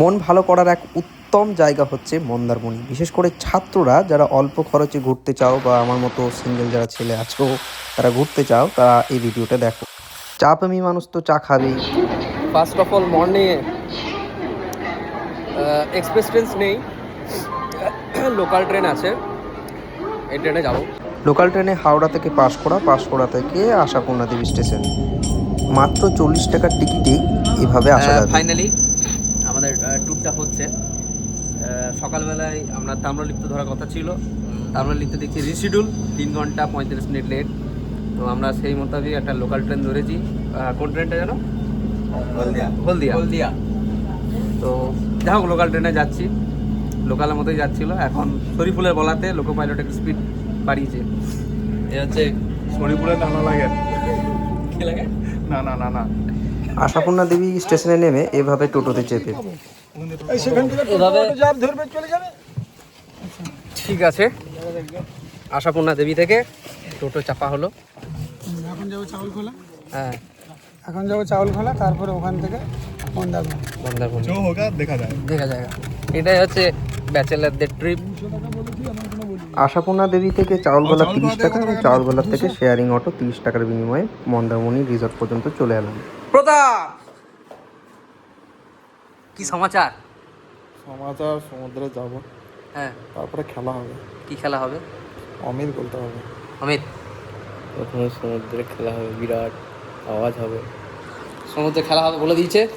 মন ভালো করার এক উত্তম জায়গা হচ্ছে মন্দারমণি। বিশেষ করে ছাত্ররা যারা অল্প খরচে ঘুরতে চাও বা আমার মতো সিঙ্গেল যারা ছেলে আছো তারা ঘুরতে চাও তারা এই ভিডিওটা দেখো। চা প্রেমী মানুষ তো চা খাবেই। ফার্স্ট অফ অল মর্নিংয়ে এক্সপ্রেস ট্রেন নেই। লোকাল ট্রেন আছে। এই ট্রেনে যাব। লোকাল ট্রেনে হাওড়া থেকে পাঁশকুড়া পাঁশকুড়া থেকে আশাপূর্ণা দেবী স্টেশন মাত্র চল্লিশ টাকার টিকিটেই এভাবে আসা যাবে। ফাইনালি আমাদের ট্যুরটা হচ্ছে সকালবেলায় আমরা তাম্রলিপ্ত ধরার কথা ছিল। তাম্রলিপ্ত দেখছি রিশিডিউল তিন ঘণ্টা পঁয়ত্রিশ মিনিট লেট তো আমরা সেই মোতাবেক একটা লোকাল ট্রেন ধরেছি। কোন ট্রেনটা যেন হলদিয়া। হলদিয়া। হলদিয়া। তো যাই হোক লোকাল ট্রেনে যাচ্ছি। লোকালের মতোই যাচ্ছিল। এখন শরীফুলের বলাতে লোকো পাইলট একটু স্পিড বাড়িয়েছে। এ হচ্ছে শরীরপুরে টানা লাগে। কি লাগে? না না না না। আশাপূর্ণা দেবী স্টেশনে নেমে এভাবে টোটোতে চেপে। ঠিক আছে। আশাপূর্ণা দেবী থেকে টোটো চাপা হলো। এখন যাব চাউল খোলা। হ্যাঁ। এখন যাব চাউল খোলা তারপরে ওখান থেকে দেখা যায়। দেখা যায়। এটাই হচ্ছে ব্যাচেলারদের ট্রিপ আশাপূর্ণা দেবী থেকে চাউলগোলা তিরিশ টাকা এবং চাউলগোলা থেকে শেয়ারিং অটো তিরিশ টাকার বিনিময়ে মন্দারমণি রিসর্ট পর্যন্ত চলে এলাম। প্রতাপ! কি সমাচার? সমাচার সমুদ্রে যাব। হ্যাঁ। তারপরে খেলা হবে। কি খেলা হবে? অমিত বলতে হবে। অমিত? প্রথমে সমুদ্রে খেলা হবে বিরাট আওয়াজ হবে। সমুদ্রে খেলা হবে বলে দিয়েছে।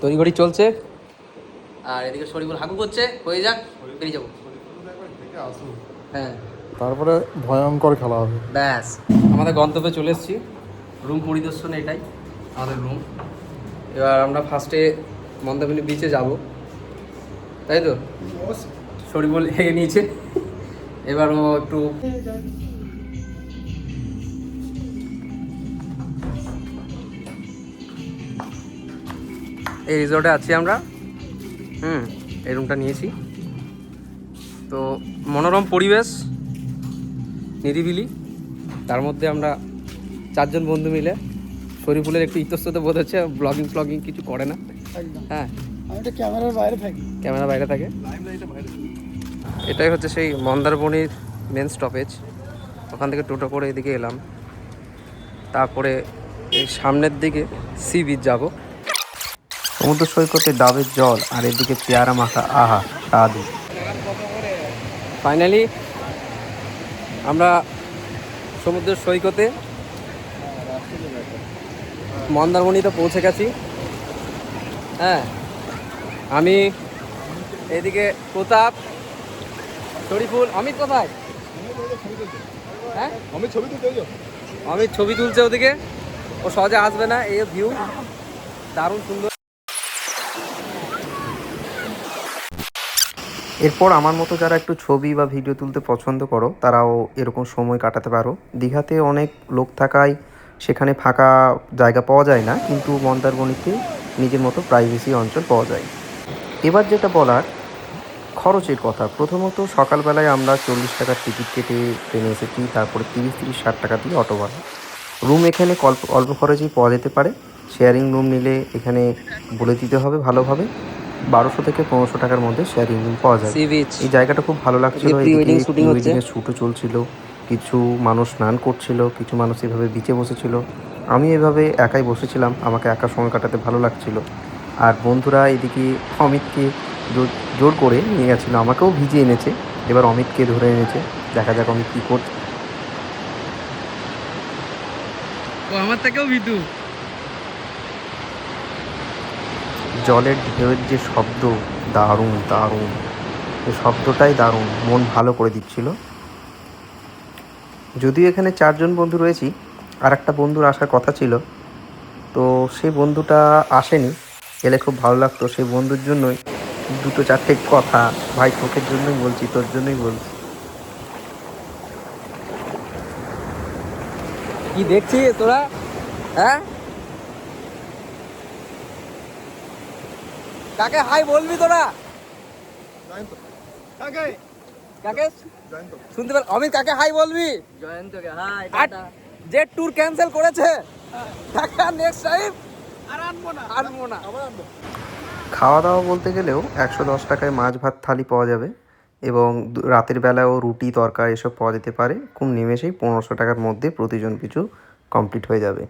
তড়িঘড়ি চলছে। আর এদিকে শরীফুল হাগু করছে। হয়ে যাক বেরিয়ে যাব। হ্যাঁ। তারপরে ভয়ঙ্কর খেলা হবে। ব্যাস। আমাদের গন্তব্যে চলে এসেছি। রুম পরিদর্শন এটাই আমাদের রুম এবার আমরা ফার্স্টে মন্দারমণি বিচে যাব। তাই তো? শরীফুল হেগে নিয়েছে। এবার ও একটু এই রিসর্টে আছি আমরা। হুম এই রুমটা নিয়েছি। তো মনোরম পরিবেশ নিরিবিলি। তার মধ্যে আমরা চারজন বন্ধু মিলে শরীফুলের একটু ইতস্তত বোধ হচ্ছে ব্লগিং ফ্লগিং কিছু করে না। হ্যাঁ। আমি ক্যামেরার বাইরে থাকি। ক্যামেরা বাইরে থাকে। এটাই হচ্ছে সেই মন্দারমণির মেন স্টপেজ ওখান থেকে টোটো করে এদিকে এলাম। তারপরে এই সামনের দিকে সি বিচ যাব। সমুদ্র সৈকতে ডাবের জল আর এদিকে পেয়ারা মাখা আহা স্বাদু ফাইনালি আমরা সমুদ্র সৈকতে মন্দারমণিতে পৌঁছে গেছি। হ্যাঁ আমি এদিকে প্রতাপ শরীফুল অমিত কোথায়? হ্যাঁ? আমি ছবি তুলতে অমিত ছবি তুলছে ওদিকে। ও সহজে আসবে না এই ভিউ দারুণ সুন্দর। এরপর আমার মতো যারা একটু ছবি বা ভিডিও তুলতে পছন্দ করো, তারাও এরকম সময় কাটাতে পারো। দীঘাতে অনেক লোক থাকায় সেখানে ফাঁকা জায়গা পাওয়া যায় না, কিন্তু মন্দারমণিতে নিজের মতো প্রাইভেসি অঞ্চল পাওয়া যায়। এবার যেটা বলার, খরচের কথা। প্রথমত সকালবেলায় আমরা চল্লিশ টাকার টিকিট কেটে ট্রেনে এসেছি, তারপরে তিরিশ তিরিশ, ষাট টাকা দিয়ে অটো ভাড়া। রুম এখানে অল্প অল্প খরচেই পাওয়া যেতে পারে। শেয়ারিং রুম নিলে এখানে বলে দিতে হবে ভালোভাবে। বারোশো থেকে পনেরোশো টাকার মধ্যে শেয়ার ইঞ্জিন পাওয়া যায়। এই জায়গাটা খুব ভালো লাগছিল এদিকে। শুটও চলছিল কিছু মানুষ স্নান করছিল কিছু মানুষ এভাবে বিচে বসেছিল। আমি এভাবে একাই বসেছিলাম আমাকে একা সময় কাটাতে ভালো লাগছিল। আর বন্ধুরা এদিকে অমিতকে জোর- জোর করে নিয়ে গেছিল আমাকেও ভিজিয়ে এনেছে এবার অমিতকে ধরে এনেছে। দেখা যাক অমিত কী করছে ও আমার থেকেও ভিতু জলের ঢেউয়ের যে শব্দ, দারুণ দারুণ এই শব্দটাই দারুণ, মন ভালো করে দিচ্ছিল। যদিও এখানে চারজন বন্ধু রয়েছি আর একটা বন্ধুর আসার কথা ছিল, তো সেই বন্ধুটা আসেনি এলে খুব ভালো লাগতো। সেই বন্ধুর জন্যই দুটো চারটে কথা, ভাই তোকের জন্যই বলছি, তোর জন্যই বলছি। কি দেখছিস তোরা? হ্যাঁ? কাকে? হাই বলবি তোরা? কাকে? শুনতে পেল অমিত কাকে? হাই বলবি? জয়ন্তকে। হাই যে ট্যুর ক্যান্সেল করেছে টাকা নেক্সট টাইম আর আনব না। আনব না। খাওয়া দাওয়া বলতে গেলেও একশো দশ টাকায় মাছ ভাত থালি পাওয়া যাবে এবং রাতের বেলায়ও রুটি তরকারি এসব পাওয়া যেতে পারে। খুব নিমেষেই পনেরোশো টাকার মধ্যে প্রতিজন পিছু কমপ্লিট হয়ে যাবে।